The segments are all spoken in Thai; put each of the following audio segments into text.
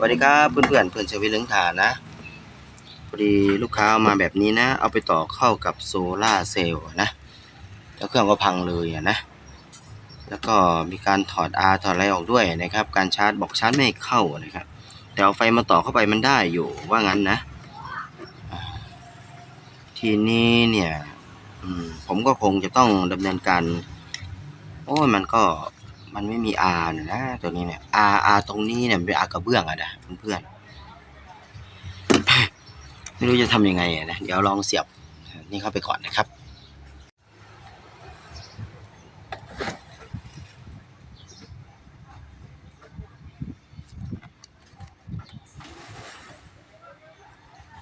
สวัสดีครับเพื่อนเพื่อนๆเพื่อนเชวิลี้ยงฐานนะพอดีลูกค้าเอามาแบบนี้นะ เอาไปต่อเข้ากับโซล่าเซลล์นะแล้วเครื่องก็พังเลยอะนะ แล้วก็มีการถอด R ถอดอะไรออกด้วยนะครับ การชาร์จบอกชาร์จไม่เข้านะครับ แต่เอาไฟมาต่อเข้าไปมันได้อยู่ว่างั้นนะ ทีนี้เนี่ยผมก็คงจะต้องดำเนินการ โอ้ยมันก็ มันไม่มี R นะนะตัวนี้เนี่ย R R ตรงนี้เนี่ยเป็น R กระเบื้องอะนะเพื่อนๆไม่รู้จะทำยังไงอะนะ เดี๋ยวลองเสียบนี่เข้าไปก่อนนะครับ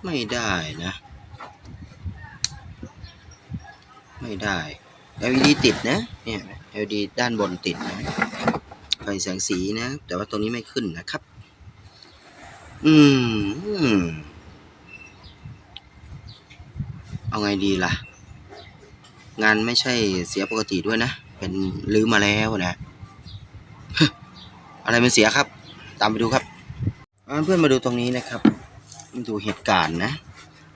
ไม่ได้นะ ไม่ได้ LED ติดนะเนี่ย LED ด้านบนติดนะไฟแสงสีนะ แต่ว่าตรงนี้ไม่ขึ้นนะครับ อืมอืมเอาไงดีล่ะ งานไม่ใช่เสียปกติด้วยนะ เป็นลืมมาแล้วนะอะไรมันเสียครับ ตามไปดูครับ เพื่อนมาดูตรงนี้นะครับมาดูเหตุการณ์นะ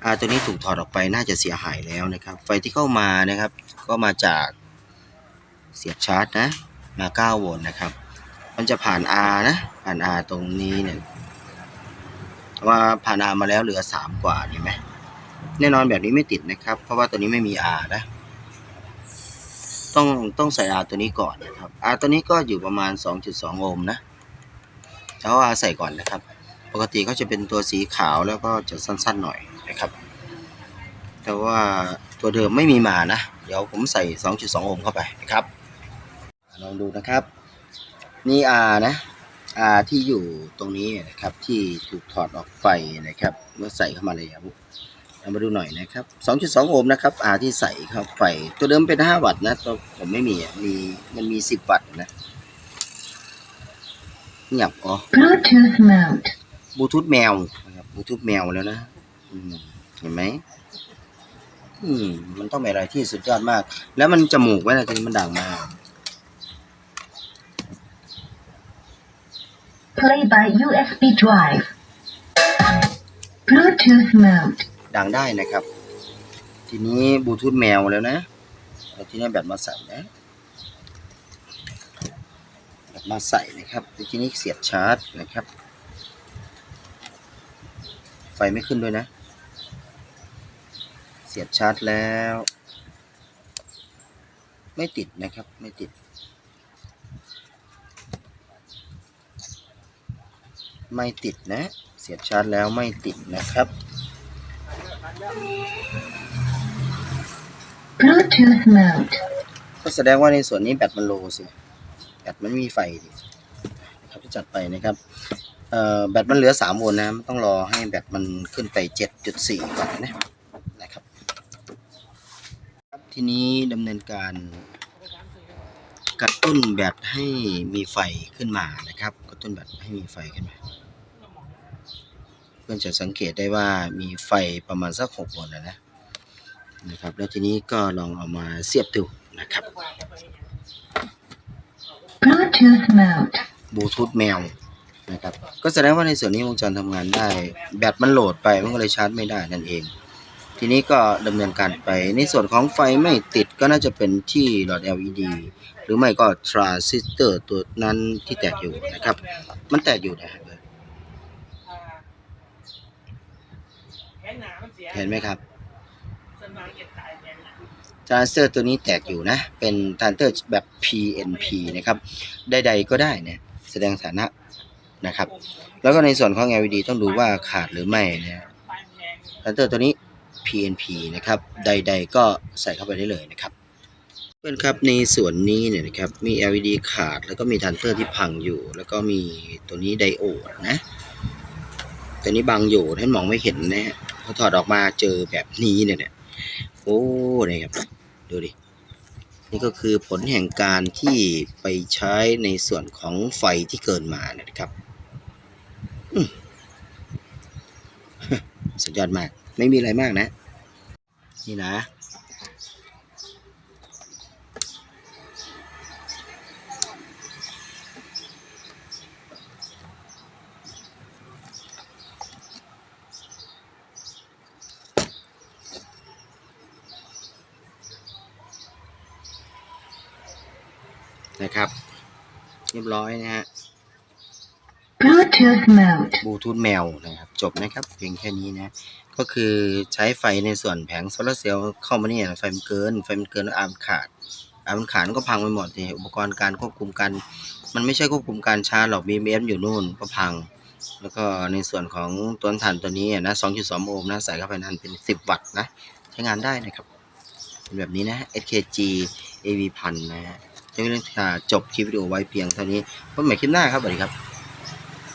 อ่าตัวนี้ถูกถอดออกไปน่าจะเสียหายแล้วนะครับ ไฟที่เข้ามานะครับ ก็มาจาก เสียบชาร์จนะ มา 9 โวลต์นะครับ มันจะผ่าน R นะ ผ่าน R ตรงนี้เนี่ยว่าผ่าน R มาแล้วเหลือ 3 กว่าเห็นไหมแน่นอนแบบนี้ไม่ติดนะครับ เพราะว่าตัวนี้ไม่มี R นะ ต้องต้องใส่ R ตัวนี้ก่อนนะครับ R ตัวนี้ก็อยู่ประมาณ 2.2 โอห์มนะแล้วเอา R ใส่ก่อนนะครับ ปกติเขาจะเป็นตัวสีขาวแล้วก็จะสั้นๆหน่อยนะครับแต่ว่าตัวเดิมไม่มีมานะ เดี๋ยวผมใส่ 2.2 โอห์มเข้าไปนะครับ องดูนะครับ นี่ R นะ R ที่อยู่ตรงนี้นะครับ ที่ถูกถอดออกไปนะครับ เมื่อใส่เข้ามาเลยครับเรามาดูหน่อยนะครับ 2.2 โอห์มนะครับ R ที่ใส่เข้าไป ตัวเดิมเป็น 5 วัตต์นะตัวผมไม่มีอะมีมันมี 10 วัตต์นะเงียบอ๋อ Bluetooth mode. บลูทูธแมวนะครับบลูทูธแมวแล้วนะอืมเห็นไหมอืมมันต้องเป็นอะไรที่สุดยอดมาก แล้วมันจมูกไว้นะทีนี้มันดังมาก Play by USB drive. Bluetooth mode. ดังได้นะครับ ทีนี้บลูทูธแมวแล้วนะแล้วทีนี้แบตมาใส่นะแบตมาใส่นะครับแล้วทีนี้เสียบชาร์จนะครับ ไฟไม่ขึ้นด้วยนะ เสียบชาร์จแล้ว ไม่ติดนะครับ ไม่ติด ไม่ติดนะ เสียบชาร์จแล้วไม่ติดนะครับ Bluetooth mode. ก็แสดงว่าในส่วนนี้แบตมันโลสิ แบตมันไม่มีไฟดินะครับที่จัดไปนะครับเอ่อแบตมันเหลือ 3 โวลต์นะต้องรอให้แบตมันขึ้นไป 7.4 ก่อนนะนะครับครับ ทีนี้ดำเนินการกระตุ้นแบตให้มีไฟขึ้นมานะครับ กระตุ้นแบตให้มีไฟขึ้นมาเพื่อนจะสังเกตได้ว่ามีไฟประมาณสัก6โวลต์นะนะนะครับ แล้วทีนี้ก็ลองเอามาเสียบดูนะครับ Bluetooth mode. บลูทูธแมวนะครับ ก็แสดงว่าในส่วนนี้วงจรทำงานได้ แบตมันโหลดไปมันก็เลยชาร์จไม่ได้นั่นเอง ทีนี้ก็ดำเนินการไป ในส่วนของไฟไม่ติดก็น่าจะเป็นที่หลอด LED หรือไม่ก็ทรานซิสเตอร์ตัวนั้นที่แตกอยู่นะครับ มันแตกอยู่นะ เห็นไหมครับทรานซิสเตอร์ตัวนี้แตกอยู่นะ เป็นทรานซิสเตอร์แบบ PNP นะครับ ใดๆก็ได้เนี่ยแสดงฐานะนะครับ แล้วก็ในส่วนของ LED ต้องดูว่าขาดหรือไม่นะทรานซิสเตอร์ตัวนี้ PNP นะครับ ใด ๆ ก็ใส่เข้าไปได้เลยนะครับเพื่อนครับในส่วนนี้เนี่ยนะครับมี LED ขาดแล้วก็มีทรานซิสเตอร์ที่พังอยู่ แล้วก็มีตัวนี้ไดโอดนะ ตัวนี้บังอยู่ท่านมองไม่เห็นนะฮะพ อถอดออกมาเจอแบบนี้เนี่ยเนี่ยโอ้เนี่ยครับดูดินี่ก็คือผลแห่งการที่ไปใช้ในส่วนของไฟที่เกินมานะครับสุดยอดมาก ไม่มีอะไรมากนะ นี่นะ นะครับ เรียบร้อยนะฮะ Bluetooth mode. บลูทูธแมวนะครับ จบนะครับ เพียงแค่นี้นะ ก็คือใช้ไฟในส่วนแผงโซลาร์เซลล์เข้ามาเนี่ยไฟมันเกิน ไฟมันเกินแล้วอาร์มขาด อาร์มขาดก็พังไปหมดเลยอุปกรณ์การควบคุมการ มันไม่ใช่ควบคุมการชาร์จหรอก BMS อยู่นู่นก็พัง แล้วก็ในส่วนของตัวถ่านตัวนี้นะ 2.2 โอห์มนะ ใส่เข้าไปนั่นเป็น 10 วัตต์นะ ใช้งานได้นะครับ เป็นแบบนี้นะ SKG AV พันนะฮะ จะเรื่องจบคลิปวิดีโอไว้เพียงเท่านี้พบใหม่คลิปหน้าครับสวัสดีครับ